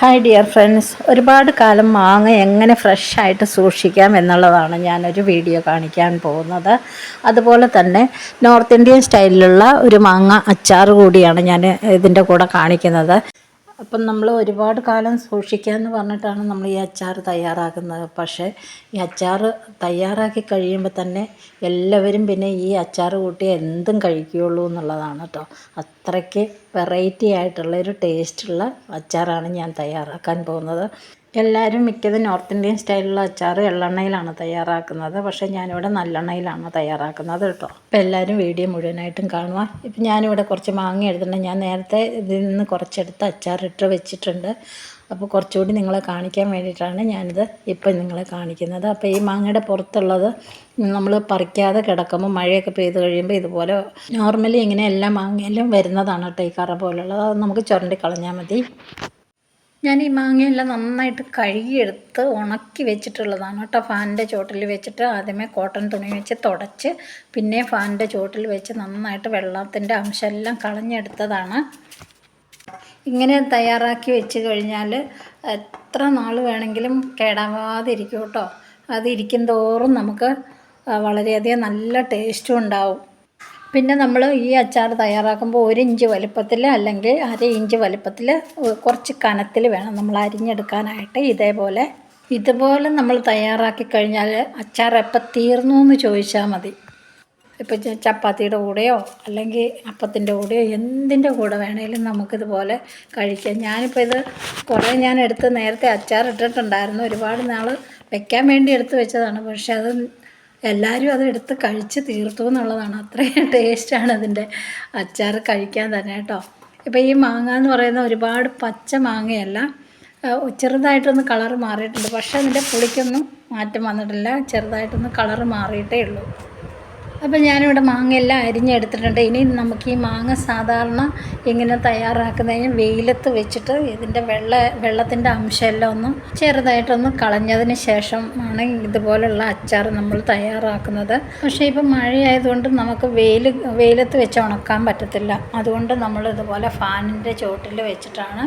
Hi dear friends ഒരുപാട് കാലം മാങ്ങ എങ്ങനെ ഫ്രഷായിട്ട് സൂക്ഷിക്കാം എന്നുള്ളതാണ് ഞാനൊരു വീഡിയോ കാണിക്കാൻ പോകുന്നത്. അതുപോലെ തന്നെ നോർത്ത് ഇന്ത്യൻ സ്റ്റൈലിലുള്ള ഒരു മാങ്ങ അച്ചാർ കൂടിയാണ് ഞാൻ ഇതിന്റെ കൂടെ കാണിക്കുന്നത്. അപ്പം നമ്മൾ ഒരുപാട് കാലം സൂക്ഷിക്കാമെന്ന് പറഞ്ഞിട്ടാണ് നമ്മൾ ഈ അച്ചാർ തയ്യാറാക്കുന്നത്. പക്ഷേ ഈ അച്ചാർ തയ്യാറാക്കി കഴിയുമ്പോൾ തന്നെ എല്ലാവരും പിന്നെ ഈ അച്ചാർ കൂട്ടി എന്തും കഴിക്കുകയുള്ളൂ എന്നുള്ളതാണ് കേട്ടോ. അത്രയ്ക്ക് വെറൈറ്റി ആയിട്ടുള്ള ഒരു ടേസ്റ്റുള്ള അച്ചാറാണ് ഞാൻ തയ്യാറാക്കാൻ പോകുന്നത്. എല്ലാവരും മിക്കതും നോർത്ത് ഇന്ത്യൻ സ്റ്റൈലുള്ള അച്ചാർ എള്ളെണ്ണയിലാണ് തയ്യാറാക്കുന്നത്. പക്ഷേ ഞാനിവിടെ നല്ലെണ്ണയിലാണ് തയ്യാറാക്കുന്നത് കേട്ടോ. അപ്പോൾ എല്ലാവരും വീഡിയോ മുഴുവനായിട്ടും കാണുക. ഇപ്പം ഞാനിവിടെ കുറച്ച് മാങ്ങ എടുത്തിട്ടുണ്ട്. ഞാൻ നേരത്തെ ഇതിൽ നിന്ന് കുറച്ചെടുത്ത് അച്ചാറിട്ട് വെച്ചിട്ടുണ്ട്. അപ്പോൾ കുറച്ചുകൂടി നിങ്ങളെ കാണിക്കാൻ വേണ്ടിയിട്ടാണ് ഞാനിത് ഇപ്പം നിങ്ങളെ കാണിക്കുന്നത്. അപ്പോൾ ഈ മാങ്ങയുടെ പുറത്തുള്ളത് നമ്മൾ പറിക്കാതെ കിടക്കുമ്പോൾ മഴയൊക്കെ പെയ്ത് കഴിയുമ്പോൾ ഇതുപോലെ നോർമലി ഇങ്ങനെ എല്ലാ മാങ്ങയിലും വരുന്നതാണ് കേട്ടോ ഈ കറ പോലുള്ളത്. അത് നമുക്ക് ചുരണ്ടി കളഞ്ഞാൽ മതി. ഞാൻ ഈ മാങ്ങയെല്ലാം നന്നായിട്ട് കഴുകിയെടുത്ത് ഉണക്കി വെച്ചിട്ടുള്ളതാണ് കേട്ടോ. ഫാനിന്റെ ചോട്ടിൽ വെച്ചിട്ട് ആദ്യമേ കോട്ടൺ തുണി വെച്ച് തുടച്ച് പിന്നെ ഫാനിന്റെ ചോട്ടിൽ വെച്ച് നന്നായിട്ട് വെള്ളത്തിന്റെ അംശമെല്ലാം കളഞ്ഞെടുത്തതാണ്. ഇങ്ങനെ തയ്യാറാക്കി വെച്ച് കഴിഞ്ഞാൽ എത്ര നാൾ വേണമെങ്കിലും കേടാവാതിരിക്കും കേട്ടോ. അത് ഇരിക്കും തോറും നമുക്ക് വളരെയധികം നല്ല ടേസ്റ്റും ഉണ്ടാവും. പിന്നെ നമ്മൾ ഈ അച്ചാർ തയ്യാറാക്കുമ്പോൾ ഒരു ഇഞ്ച് വലുപ്പത്തിൽ അല്ലെങ്കിൽ അര ഇഞ്ച് വലുപ്പത്തിൽ കുറച്ച് കനത്തിൽ വേണം നമ്മൾ അരിഞ്ഞെടുക്കാനായിട്ട്. ഇതേപോലെ ഇതുപോലെ നമ്മൾ തയ്യാറാക്കി കഴിഞ്ഞാൽ അച്ചാർ എപ്പോൾ തീർന്നു എന്ന് ചോദിച്ചാൽ മതി ഇപ്പോൾ ചപ്പാത്തിയുടെ കൂടെയോ അല്ലെങ്കിൽ അപ്പത്തിന്റെ കൂടെയോ എന്തിന്റെ കൂടെ വേണേലും നമുക്കിതുപോലെ കഴിക്കാം. ഞാനിപ്പോൾ ഇത് കുറേ ഞാൻ എടുത്ത് നേരത്തെ അച്ചാർ ഇട്ടിട്ടുണ്ടായിരുന്നു. ഒരുപാട് നാൾ വെക്കാൻ വേണ്ടി എടുത്ത് വെച്ചതാണ്. പക്ഷേ അത് എല്ലാവരും അതെടുത്ത് കഴിച്ച് തീർത്തു എന്നുള്ളതാണ്. അത്രയും ടേസ്റ്റാണ് അതിന്റെ അച്ചാർ കഴിക്കാൻ തന്നെ കേട്ടോ. ഇപ്പോൾ ഈ മാങ്ങ എന്ന് പറയുന്ന ഒരുപാട് പച്ച മാങ്ങയല്ല ചെറുതായിട്ടൊന്ന് കളറ് മാറിയിട്ടുണ്ട്. പക്ഷേ അതിന്റെ പുളിക്കൊന്നും മാറ്റം വന്നിട്ടില്ല. ചെറുതായിട്ടൊന്ന് കളറ് മാറിയിട്ടേ ഉള്ളൂ. അപ്പോൾ ഞാനിവിടെ മാങ്ങയെല്ലാം അരിഞ്ഞെടുത്തിട്ടുണ്ട്. ഇനി നമുക്ക് ഈ മാങ്ങ സാധാരണ ഇങ്ങനെ തയ്യാറാക്കുന്നതിന് വെയിലത്ത് വെച്ചിട്ട് ഇതിന്റെ വെള്ള വെള്ളത്തിന്റെ അംശമെല്ലാം ഒന്ന് ചെറുതായിട്ടൊന്ന് കളഞ്ഞതിന് ശേഷം ആണ് ഇതുപോലുള്ള അച്ചാർ നമ്മൾ തയ്യാറാക്കുന്നത്. പക്ഷേ ഇപ്പം മഴയായതുകൊണ്ട് നമുക്ക് വെയിൽ വെയിലത്ത് വെച്ച് ഉണക്കാൻ പറ്റത്തില്ല. അതുകൊണ്ട് നമ്മൾ ഇതുപോലെ ഫാനിന്റെ ചോട്ടിൽ വെച്ചിട്ടാണ്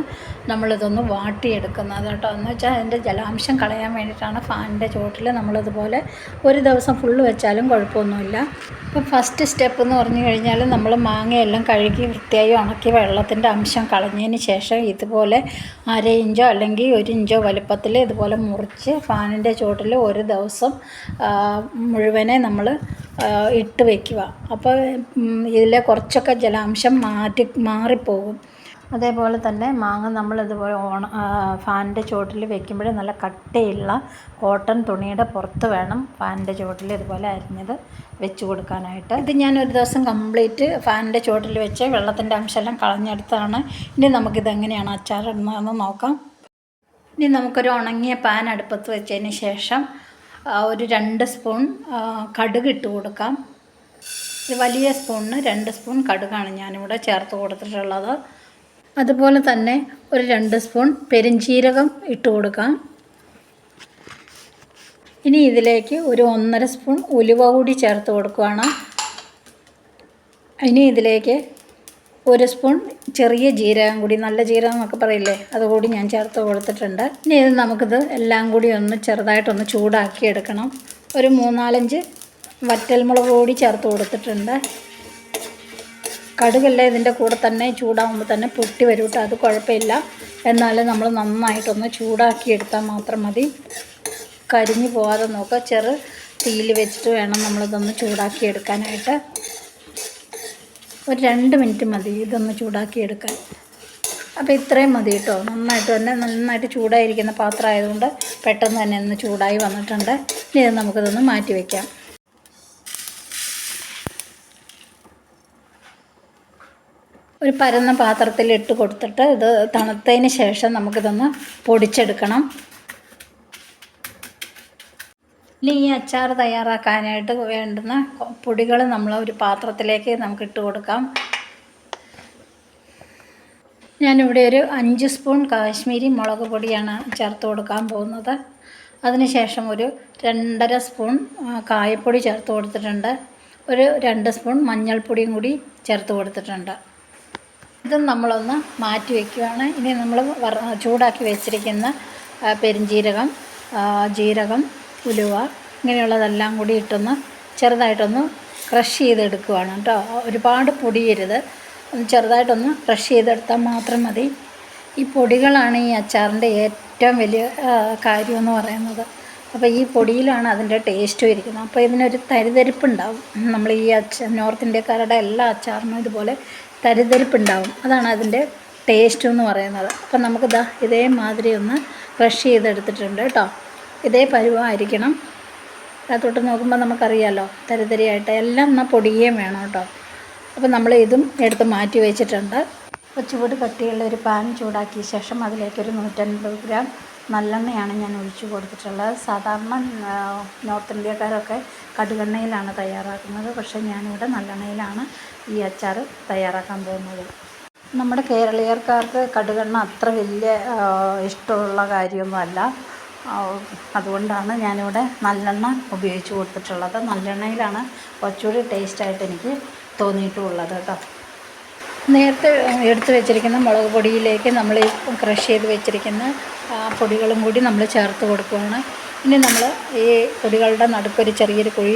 നമ്മളിതൊന്ന് വാട്ടിയെടുക്കുന്നത് കേട്ടോ. എന്ന് വെച്ചാൽ അതിന്റെ ജലാംശം കളയാൻ വേണ്ടിയിട്ടാണ് ഫാനിന്റെ ചോട്ടിൽ നമ്മളിതുപോലെ ഒരു ദിവസം ഫുള്ള് വെച്ചാലും കുഴപ്പമൊന്നുമില്ല. ഇപ്പോൾ ഫസ്റ്റ് സ്റ്റെപ്പ് എന്ന് പറഞ്ഞു കഴിഞ്ഞാൽ നമ്മൾ മാങ്ങയെല്ലാം കഴുകി വൃത്തിയായി ഉണക്കി വെള്ളത്തിന്റെ അംശം കളഞ്ഞതിന് ശേഷം ഇതുപോലെ അര ഇഞ്ചോ അല്ലെങ്കിൽ ഒരു ഇഞ്ചോ വലുപ്പത്തിൽ ഇതുപോലെ മുറിച്ച് ഫാനിന്റെ ചോട്ടിൽ ഒരു ദിവസം മുഴുവനെ നമ്മൾ ഇട്ട് വയ്ക്കുക അപ്പോൾ ഇതിലെ കുറച്ചൊക്കെ ജലാംശം മാറ്റി മാറിപ്പോകും. അതേപോലെ തന്നെ മാങ്ങ നമ്മൾ ഇതുപോലെ ഓണ ഫാനിന്റെ ചുവട്ടിൽ വെക്കുമ്പോൾ നല്ല കട്ടിയുള്ള കോട്ടൺ തുണിയുടെ പുറത്ത് വേണം ഫാനിന്റെ ചുവട്ടിൽ ഇതുപോലെ അരിഞ്ഞത് വെച്ച് കൊടുക്കാനായിട്ട്. ഇത് ഞാൻ ഒരു ദിവസം കംപ്ലീറ്റ് ഫാനിന്റെ ചുവട്ടിൽ വെച്ച് വെള്ളത്തിന്റെ അംശമെല്ലാം കളഞ്ഞെടുത്താണ് ഇനി നമുക്കിത് എങ്ങനെയാണ് അച്ചാറിടുന്നതെന്ന് നോക്കാം. ഇനി നമുക്കൊരു ഉണങ്ങിയ പാൻ അടുപ്പത്ത് വെച്ചതിന് ശേഷം ഒരു രണ്ട് സ്പൂൺ കടുക് ഇട്ട് കൊടുക്കാം. ഒരു വലിയ സ്പൂണിന് രണ്ട് സ്പൂൺ കടുകാണ് ഞാനിവിടെ ചേർത്ത് കൊടുത്തിട്ടുള്ളത്. അതുപോലെ തന്നെ ഒരു രണ്ട് സ്പൂൺ പെരിഞ്ചീരകം ഇട്ട് കൊടുക്കാം. ഇനി ഇതിലേക്ക് ഒരു ഒന്നര സ്പൂൺ ഉലുവ കൂടി ചേർത്ത് കൊടുക്കുകയാണ് ഇനി ഇതിലേക്ക് ഒരു സ്പൂൺ ചെറിയ ജീരകം കൂടി നല്ല ജീരകം എന്നൊക്കെ പറയില്ലേ അതുകൂടി ഞാൻ ചേർത്ത് കൊടുത്തിട്ടുണ്ട്. ഇനി ഇത് നമുക്കിത് എല്ലാം കൂടി ഒന്ന് ചെറുതായിട്ടൊന്ന് ചൂടാക്കി എടുക്കണം. ഒരു മൂന്നാലഞ്ച് വറ്റൽമുളക് കൂടി ചേർത്ത് കൊടുത്തിട്ടുണ്ട്. കടുകെല്ലാം ഇതിന്റെ കൂടെ തന്നെ ചൂടാകുമ്പോൾ തന്നെ പൊട്ടി വരും കേട്ടോ. അത് കുഴപ്പമില്ല. എന്നാലും നമ്മൾ നന്നായിട്ടൊന്ന് ചൂടാക്കി എടുത്താൽ മാത്രം മതി. കരിഞ്ഞു പോകാതെ നോക്കുക ചെറു തീയിൽ വെച്ചിട്ട് വേണം നമ്മളിതൊന്ന് ചൂടാക്കി എടുക്കാനായിട്ട്. ഒരു രണ്ട് മിനിറ്റ് മതി ഇതൊന്ന് ചൂടാക്കി എടുക്കാൻ. അപ്പോൾ ഇത്രയും മതി കേട്ടോ. നന്നായിട്ട് തന്നെ നന്നായിട്ട് ചൂടായിരിക്കുന്ന പാത്രം ആയതുകൊണ്ട് പെട്ടെന്ന് തന്നെ ഒന്ന് ചൂടായി വന്നിട്ടുണ്ട്. ഇനി നമുക്കിതൊന്ന് മാറ്റി വയ്ക്കാം ഒരു പരന്ന പാത്രത്തിൽ ഇട്ട് കൊടുത്തിട്ട് ഇത് തണുത്തതിന് ശേഷം നമുക്കിതൊന്ന് പൊടിച്ചെടുക്കണം. ഇനി ഈ അച്ചാർ തയ്യാറാക്കാനായിട്ട് വേണ്ടുന്ന പൊടികൾ നമ്മൾ ഒരു പാത്രത്തിലേക്ക് നമുക്ക് ഇട്ട് കൊടുക്കാം. ഞാനിവിടെ ഒരു അഞ്ച് സ്പൂൺ കാശ്മീരി മുളക് പൊടിയാണ് ചേർത്ത് കൊടുക്കാൻ പോകുന്നത്. അതിനുശേഷം ഒരു രണ്ടര സ്പൂൺ കായപ്പൊടി ചേർത്ത് കൊടുത്തിട്ടുണ്ട്. ഒരു രണ്ട് സ്പൂൺ മഞ്ഞൾപ്പൊടിയും കൂടി ചേർത്ത് കൊടുത്തിട്ടുണ്ട്. ഇത് നമ്മളൊന്ന് മാറ്റി വയ്ക്കുകയാണ് ഇനി നമ്മൾ ചൂടാക്കി വെച്ചിരിക്കുന്ന പെരിഞ്ജീരകം ജീരകം ഉലുവ ഇങ്ങനെയുള്ളതെല്ലാം കൂടി ഇട്ടൊന്ന് ചെറുതായിട്ടൊന്ന് ക്രഷ് ചെയ്തെടുക്കുകയാണ് കേട്ടോ. ഒരുപാട് പൊടിയരുത്. ഒന്ന് ചെറുതായിട്ടൊന്ന് ക്രഷ് ചെയ്തെടുത്താൽ മാത്രം മതി. ഈ പൊടികളാണ് ഈ അച്ചാറിന്റെ ഏറ്റവും വലിയ കാര്യമെന്ന് പറയുന്നത്. അപ്പോൾ ഈ പൊടിയിലാണ് അതിന്റെ ടേസ്റ്റും ഇരിക്കുന്നത്. അപ്പോൾ ഇതിനൊരു തരിതരിപ്പുണ്ടാവും. നമ്മൾ ഈ അച്ച നോർത്ത് ഇന്ത്യക്കാരുടെ എല്ലാ അച്ചാറിനും ഇതുപോലെ തരിതരിപ്പുണ്ടാവും. അതാണ് അതിന്റെ ടേസ്റ്റ് എന്ന് പറയുന്നത്. അപ്പം നമുക്കിതാ ഇതേമാതിരി ഒന്ന് ക്രഷ് ചെയ്തെടുത്തിട്ടുണ്ട് കേട്ടോ. ഇതേ പരുവമായിരിക്കണം അതിനകത്തോട്ട് നോക്കുമ്പോൾ നമുക്കറിയാമല്ലോ തരിതരിയായിട്ട് എല്ലാം എന്നാൽ പൊടിയേം വേണം കേട്ടോ. അപ്പോൾ നമ്മൾ ഇതും എടുത്ത് മാറ്റി വെച്ചിട്ടുണ്ട്. അപ്പോൾ ചൂട് കട്ടിയുള്ള ഒരു പാൻ ചൂടാക്കിയ ശേഷം അതിലേക്കൊരു നൂറ്റൻപത് ഗ്രാം നല്ലെണ്ണയാണ് ഞാൻ ഒഴിച്ചു കൊടുത്തിട്ടുള്ളത്. സാധാരണ നോർത്ത് ഇന്ത്യക്കാരൊക്കെ കടുകെണ്ണയിലാണ് തയ്യാറാക്കുന്നത്. പക്ഷേ ഞാനിവിടെ നല്ലെണ്ണയിലാണ് ഈ അച്ചാർ തയ്യാറാക്കാൻ പോകുന്നത്. നമ്മുടെ കേരളീയർക്കാർക്ക് കടുകെണ്ണ അത്ര വലിയ ഇഷ്ടമുള്ള കാര്യമൊന്നുമല്ല. അതുകൊണ്ടാണ് ഞാനിവിടെ നല്ലെണ്ണ ഉപയോഗിച്ച് കൊടുത്തിട്ടുള്ളത്. നല്ലെണ്ണയിലാണ് കുറച്ചുകൂടി ടേസ്റ്റായിട്ട് എനിക്ക് തോന്നിയിട്ടുള്ളത് കേട്ടോ. നേരത്തെ എടുത്ത് വെച്ചിരിക്കുന്ന മുളക് പൊടിയിലേക്ക് നമ്മൾ ക്രഷ് ചെയ്ത് വെച്ചിരിക്കുന്ന ആ പൊടികളും കൂടി നമ്മൾ ചേർത്ത് കൊടുക്കുകയാണ്. ഇനി നമ്മൾ ഈ പൊടികളുടെ നടുക്കൊരു ചെറിയൊരു കുഴി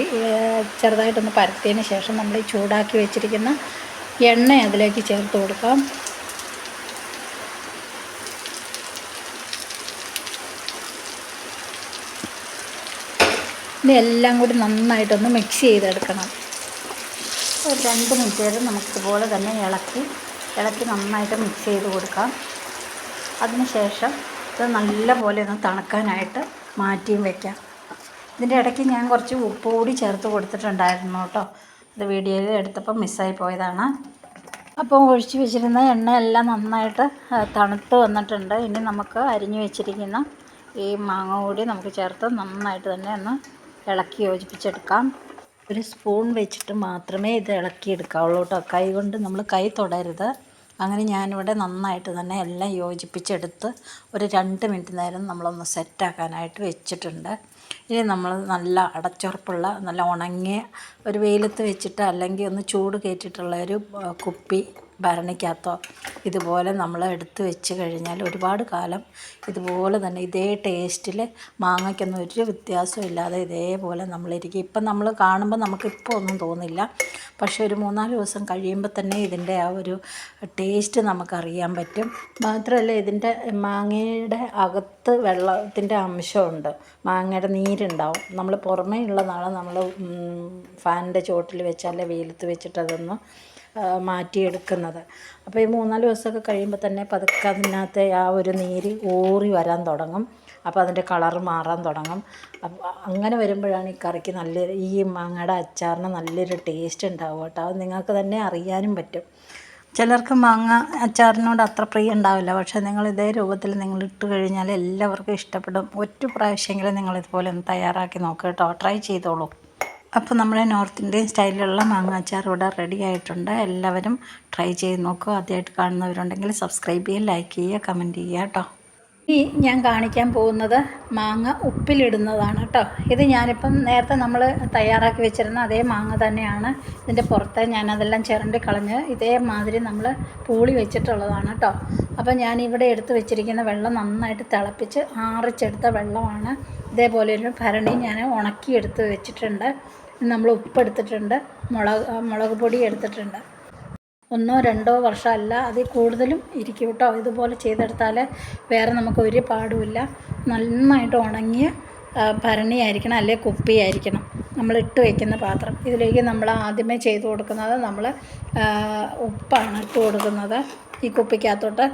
ചെറുതായിട്ടൊന്ന് പരത്തിയതിന് ശേഷം നമ്മൾ ഈ ചൂടാക്കി വെച്ചിരിക്കുന്ന എണ്ണ അതിലേക്ക് ചേർത്ത് കൊടുക്കാം. ഇനി എല്ലാം കൂടി നന്നായിട്ടൊന്ന് മിക്സ് ചെയ്തെടുക്കണം. ഒരു രണ്ട് മിനിറ്റ് നേരം നമുക്കിതുപോലെ തന്നെ ഇളക്കി ഇളക്കി നന്നായിട്ട് മിക്സ് ചെയ്ത് കൊടുക്കാം. അതിനുശേഷം ഇത് നല്ല പോലെ ഒന്ന് തണുക്കാനായിട്ട് മാറ്റിയും വയ്ക്കാം ഇതിന്റെ ഇടയ്ക്ക് ഞാൻ കുറച്ച് ഉപ്പ് കൂടി ചേർത്ത് കൊടുത്തിട്ടുണ്ടായിരുന്നു കേട്ടോ. അത് വീഡിയോയിൽ എടുത്തപ്പോൾ മിസ്സായി പോയതാണ്. അപ്പോൾ ഒഴിച്ച് വെച്ചിരുന്ന എണ്ണ എല്ലാം നന്നായിട്ട് തണുത്ത് വന്നിട്ടുണ്ട്. ഇനി നമുക്ക് അരിഞ്ഞു വെച്ചിരിക്കുന്ന ഈ മാങ്ങ കൂടി നമുക്ക് ചേർത്ത് നന്നായിട്ട് തന്നെ ഒന്ന് ഇളക്കി യോജിപ്പിച്ചെടുക്കാം. ഒരു സ്പൂൺ വെച്ചിട്ട് മാത്രമേ ഇത് ഇളക്കിയെടുക്കാവുള്ളൂ കേട്ടോ. കൈ കൊണ്ട് നമ്മൾ കൈ തൊടരുത്. അങ്ങനെ ഞാനിവിടെ നന്നായിട്ട് തന്നെ എല്ലാം യോജിപ്പിച്ചെടുത്ത് ഒരു രണ്ട് മിനിറ്റ് നേരം നമ്മളൊന്ന് സെറ്റാക്കാനായിട്ട് വെച്ചിട്ടുണ്ട്. ഇനി നമ്മൾ നല്ല അടച്ചുറപ്പുള്ള നല്ല ഉണങ്ങിയ ഒരു വെയിലത്ത് വെച്ചിട്ട് അല്ലെങ്കിൽ ഒന്ന് ചൂട് കയറ്റിയിട്ടുള്ള ഒരു കുപ്പി ഭരണിക്കകത്തോ ഇതുപോലെ നമ്മൾ എടുത്ത് വെച്ച് കഴിഞ്ഞാൽ ഒരുപാട് കാലം ഇതുപോലെ തന്നെ ഇതേ ടേസ്റ്റിൽ മാങ്ങയ്ക്കൊന്നും ഒരു വ്യത്യാസവും ഇല്ലാതെ ഇതേപോലെ നമ്മളിരിക്കും ഇപ്പം നമ്മൾ കാണുമ്പോൾ നമുക്കിപ്പോൾ ഒന്നും തോന്നില്ല. പക്ഷേ ഒരു മൂന്നാൽ ദിവസം കഴിയുമ്പോൾ തന്നെ ഇതിന്റെ ആ ഒരു ടേസ്റ്റ് നമുക്കറിയാൻ പറ്റും. മാത്രമല്ല ഇതിന്റെ മാങ്ങയുടെ അകത്ത് വെള്ളത്തിന്റെ അംശമുണ്ട്. മാങ്ങയുടെ നീരുണ്ടാവും. നമ്മൾ പുറമേ ഉള്ളതാണ് നമ്മൾ ഫാനിന്റെ ചുവട്ടിൽ വെച്ചാൽ വെയിലത്ത് വെച്ചിട്ടതൊന്നും മാറ്റിയെടുക്കുന്നത്. അപ്പോൾ ഈ മൂന്നാൽ ദിവസമൊക്കെ കഴിയുമ്പോൾ തന്നെ പതുക്കെ അതിനകത്തെ ആ ഒരു നീര് ഊറി വരാൻ തുടങ്ങും. അപ്പോൾ അതിന്റെ കളർ മാറാൻ തുടങ്ങും. അങ്ങനെ വരുമ്പോഴാണ് ഈ കറിക്ക് നല്ല ഈ മാങ്ങയുടെ അച്ചാറിന് നല്ലൊരു ടേസ്റ്റ് ഉണ്ടാവും കേട്ടോ. അത് നിങ്ങൾക്ക് തന്നെ അറിയാനും പറ്റും. ചിലർക്ക് മാങ്ങ അച്ചാറിനോട് അത്ര പ്രിയം ഉണ്ടാവില്ല. പക്ഷേ നിങ്ങൾ ഇതേ രൂപത്തിൽ നിങ്ങൾ ഇട്ട് കഴിഞ്ഞാൽ എല്ലാവർക്കും ഇഷ്ടപ്പെടും. ഒറ്റ പ്രാവശ്യമെങ്കിലും നിങ്ങൾ ഇതുപോലെ ഒന്ന് തയ്യാറാക്കി നോക്കുക കേട്ടോ. ട്രൈ ചെയ്തോളൂ. അപ്പോൾ നമ്മുടെ നോർത്ത് ഇന്ത്യൻ സ്റ്റൈലിലുള്ള മാങ്ങ അച്ചാർ ഇവിടെ റെഡി ആയിട്ടുണ്ട്. എല്ലാവരും ട്രൈ ചെയ്ത് നോക്കുക ആദ്യമായിട്ട് കാണുന്നവരുണ്ടെങ്കിൽ സബ്സ്ക്രൈബ് ചെയ്യുക ലൈക്ക് ചെയ്യുക കമന്റ് ചെയ്യുക കേട്ടോ. ഈ ഞാൻ കാണിക്കാൻ പോകുന്നത് മാങ്ങ ഉപ്പിലിടുന്നതാണ് കേട്ടോ. ഇത് ഞാനിപ്പം നേരത്തെ നമ്മൾ തയ്യാറാക്കി വെച്ചിരുന്ന അതേ മാങ്ങ തന്നെയാണ്. ഇതിന്റെ പുറത്ത് ഞാനതെല്ലാം ചിരണ്ടി കളഞ്ഞ് ഇതേമാതിരി നമ്മൾ പൂളി വെച്ചിട്ടുള്ളതാണ് കേട്ടോ. അപ്പോൾ ഞാനിവിടെ എടുത്ത് വെച്ചിരിക്കുന്ന വെള്ളം നന്നായിട്ട് തിളപ്പിച്ച് ആറിച്ചെടുത്ത വെള്ളമാണ്. ഇതേപോലെ ഒരു ഭരണി ഞാൻ ഉണക്കി എടുത്ത് വെച്ചിട്ടുണ്ട്. നമ്മൾ ഉപ്പ് എടുത്തിട്ടുണ്ട് മുളക് മുളക് പൊടി എടുത്തിട്ടുണ്ട്. ഒന്നോ രണ്ടോ വർഷമല്ല അതിൽ കൂടുതലും ഇരിക്കും കേട്ടോ. ഇതുപോലെ ചെയ്തെടുത്താൽ വേറെ നമുക്ക് ഒരു പാടുമില്ല. നന്നായിട്ട് ഉണങ്ങിയ ഭരണി ഭരണിയായിരിക്കണം അല്ലെങ്കിൽ കുപ്പിയായിരിക്കണം. നമ്മൾ ഇട്ട് വയ്ക്കുന്ന പാത്രം. ഇതിലേക്ക് നമ്മൾ ആദ്യമേ ചെയ്ത് കൊടുക്കുന്നത് നമ്മൾ ഉപ്പാണ് ഇട്ട് കൊടുക്കുന്നത് ഈ കുപ്പിക്കകത്തോട്ട്.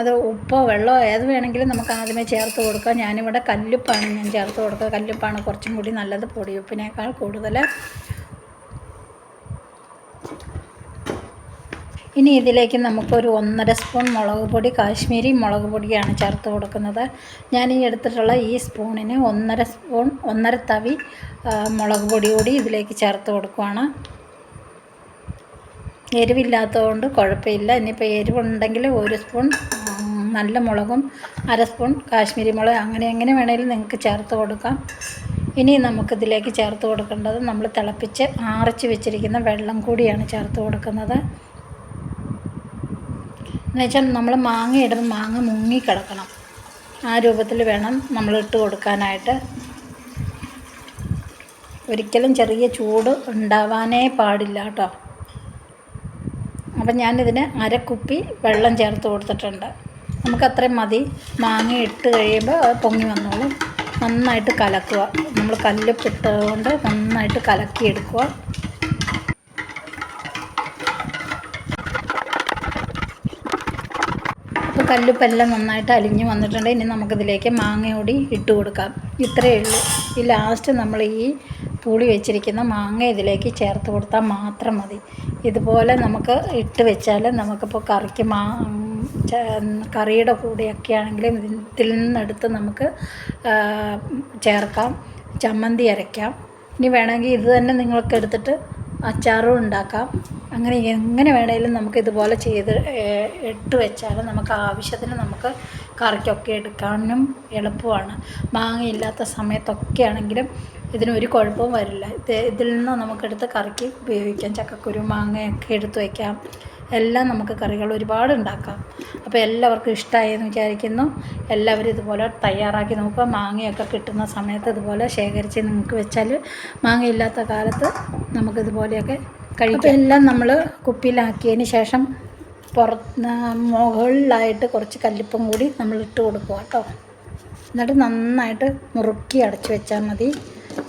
അത് ഉപ്പോ വെള്ളമോ ഏത് വേണമെങ്കിലും നമുക്ക് ആദ്യമേ ചേർത്ത് കൊടുക്കാം. ഞാനിവിടെ കല്ലുപ്പാണ് ഞാൻ ചേർത്ത് കൊടുക്കുക. കല്ലുപ്പാണ് കുറച്ചും കൂടി നല്ലത് പൊടിയുപ്പിനേക്കാൾ കൂടുതൽ. ഇനി ഇതിലേക്ക് നമുക്കൊരു ഒന്നര സ്പൂൺ മുളക് പൊടി കാശ്മീരി മുളക് പൊടിയാണ് ചേർത്ത് കൊടുക്കുന്നത്. ഞാൻ ഈ എടുത്തിട്ടുള്ള ഈ സ്പൂണിന് ഒന്നര സ്പൂൺ ഒന്നര തവി മുളക് പൊടി കൂടി ഇതിലേക്ക് ചേർത്ത് കൊടുക്കുവാണ്. എരിവില്ലാത്തതുകൊണ്ട് കുഴപ്പമില്ല. ഇനിയിപ്പോൾ എരിവുണ്ടെങ്കിൽ ഒരു സ്പൂൺ നല്ല മുളകും അര സ്പൂൺ കാശ്മീരി മുളക് അങ്ങനെ എങ്ങനെ വേണമെങ്കിലും നിങ്ങൾക്ക് ചേർത്ത് കൊടുക്കാം. ഇനി നമുക്കിതിലേക്ക് ചേർത്ത് കൊടുക്കേണ്ടത് നമ്മൾ തിളപ്പിച്ച് ആറിച്ച് വെച്ചിരിക്കുന്ന വെള്ളം കൂടിയാണ് ചേർത്ത് കൊടുക്കുന്നത്. എന്നുവെച്ചാൽ നമ്മൾ മാങ്ങ ഇടുമ്പോൾ മാങ്ങ മുങ്ങി കിടക്കണം. ആ രൂപത്തിൽ വേണം നമ്മൾ ഇട്ട് കൊടുക്കാനായിട്ട്. ഒരിക്കലും ചെറിയ ചൂട് ഉണ്ടാവാനേ പാടില്ല കേട്ടോ. അപ്പം ഞാനിതിന് അരക്കുപ്പി വെള്ളം ചേർത്ത് കൊടുത്തിട്ടുണ്ട്. നമുക്ക് അത്രയും മതി. മാങ്ങ ഇട്ട് കഴിയുമ്പോൾ പൊങ്ങി വന്നോളും. നന്നായിട്ട് കലക്കുക. നമ്മൾ കല്ലുപ്പിട്ടതുകൊണ്ട് നന്നായിട്ട് കലക്കിയെടുക്കുക. അപ്പോൾ കല്ലുപ്പെല്ലാം നന്നായിട്ട് അലിഞ്ഞ് വന്നിട്ടുണ്ട്. ഇനി നമുക്കിതിലേക്ക് മാങ്ങയോടി ഇട്ട് കൊടുക്കാം. ഇത്രയേ ഉള്ളൂ. ഈ ലാസ്റ്റ് നമ്മൾ ഈ പൂളി വെച്ചിരിക്കുന്ന മാങ്ങ ഇതിലേക്ക് ചേർത്ത് കൊടുത്താൽ മാത്രം മതി. ഇതുപോലെ നമുക്ക് ഇട്ട് വെച്ചാൽ നമുക്കിപ്പോൾ കറിക്ക് മാ കറിയുടെ കൂടെയൊക്കെ ആണെങ്കിലും ഇതിൽ നിന്നെടുത്ത് നമുക്ക് ചേർക്കാം ചമ്മന്തി അരയ്ക്കാം. ഇനി വേണമെങ്കിൽ ഇത് തന്നെ നിങ്ങൾക്ക് എടുത്തിട്ട് അച്ചാറും ഉണ്ടാക്കാം. അങ്ങനെ എങ്ങനെ വേണേലും നമുക്ക് ഇതുപോലെ ചെയ്ത് ഇട്ട് വെച്ചാൽ നമുക്ക് ആവശ്യത്തിന് നമുക്ക് കറിക്കൊക്കെ എടുക്കാനും എളുപ്പമാണ്. മാങ്ങ ഇല്ലാത്ത സമയത്തൊക്കെ ആണെങ്കിലും ഇതിനൊരു കുഴപ്പവും വരില്ല. ഇത് ഇതിൽ നിന്ന് നമുക്കെടുത്ത് കറിക്ക് ഉപയോഗിക്കാം. ചക്കക്കുരു മാങ്ങയൊക്കെ എടുത്ത് വയ്ക്കാം എല്ലാം നമുക്ക് കറികൾ ഒരുപാട് ഉണ്ടാക്കാം. അപ്പോൾ എല്ലാവർക്കും ഇഷ്ടമായെന്ന് വിചാരിക്കുന്നു. എല്ലാവരും ഇതുപോലെ തയ്യാറാക്കി നോക്കുക. മാങ്ങയൊക്കെ കിട്ടുന്ന സമയത്ത് ഇതുപോലെ ശേഖരിച്ച് നിങ്ങൾക്ക് വെച്ചാൽ മാങ്ങ ഇല്ലാത്ത കാലത്ത് നമുക്കിതുപോലെയൊക്കെ കഴിക്കാം. എല്ലാം നമ്മൾ കുപ്പിയിലാക്കിയതിന് ശേഷം പുറത്ത് മുകളിലായിട്ട് കുറച്ച് കല്ലിപ്പം കൂടി നമ്മൾ ഇട്ട് കൊടുക്കുക കേട്ടോ. എന്നിട്ട് നന്നായിട്ട് മുറുക്കി അടച്ചു വെച്ചാൽ മതി.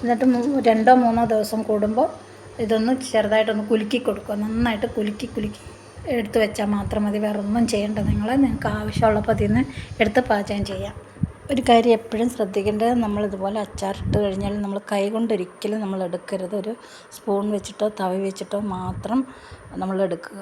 എന്നിട്ട് രണ്ടോ മൂന്നോ ദിവസം കൂടുമ്പോൾ ഇതൊന്ന് ചെറുതായിട്ടൊന്ന് കുലുക്കി കൊടുക്കുക. നന്നായിട്ട് കുലുക്കി കുലുക്കി എടുത്ത് വെച്ചാൽ മാത്രം മതി. വേറെ ഒന്നും ചെയ്യേണ്ട. നിങ്ങൾ നിങ്ങൾക്ക് ആവശ്യമുള്ളപ്പോൾ അതിൽ നിന്ന് എടുത്ത് പാചകം ചെയ്യാം. ഒരു കാര്യം എപ്പോഴും ശ്രദ്ധിക്കേണ്ടത് നമ്മൾ ഇതുപോലെ അച്ചാറിട്ട് കഴിഞ്ഞാൽ നമ്മൾ കൈ കൊണ്ട് ഒരിക്കലും നമ്മൾ എടുക്കരുത്. ഒരു സ്പൂൺ വെച്ചിട്ടോ തവി വെച്ചിട്ടോ മാത്രം നമ്മൾ എടുക്കുക.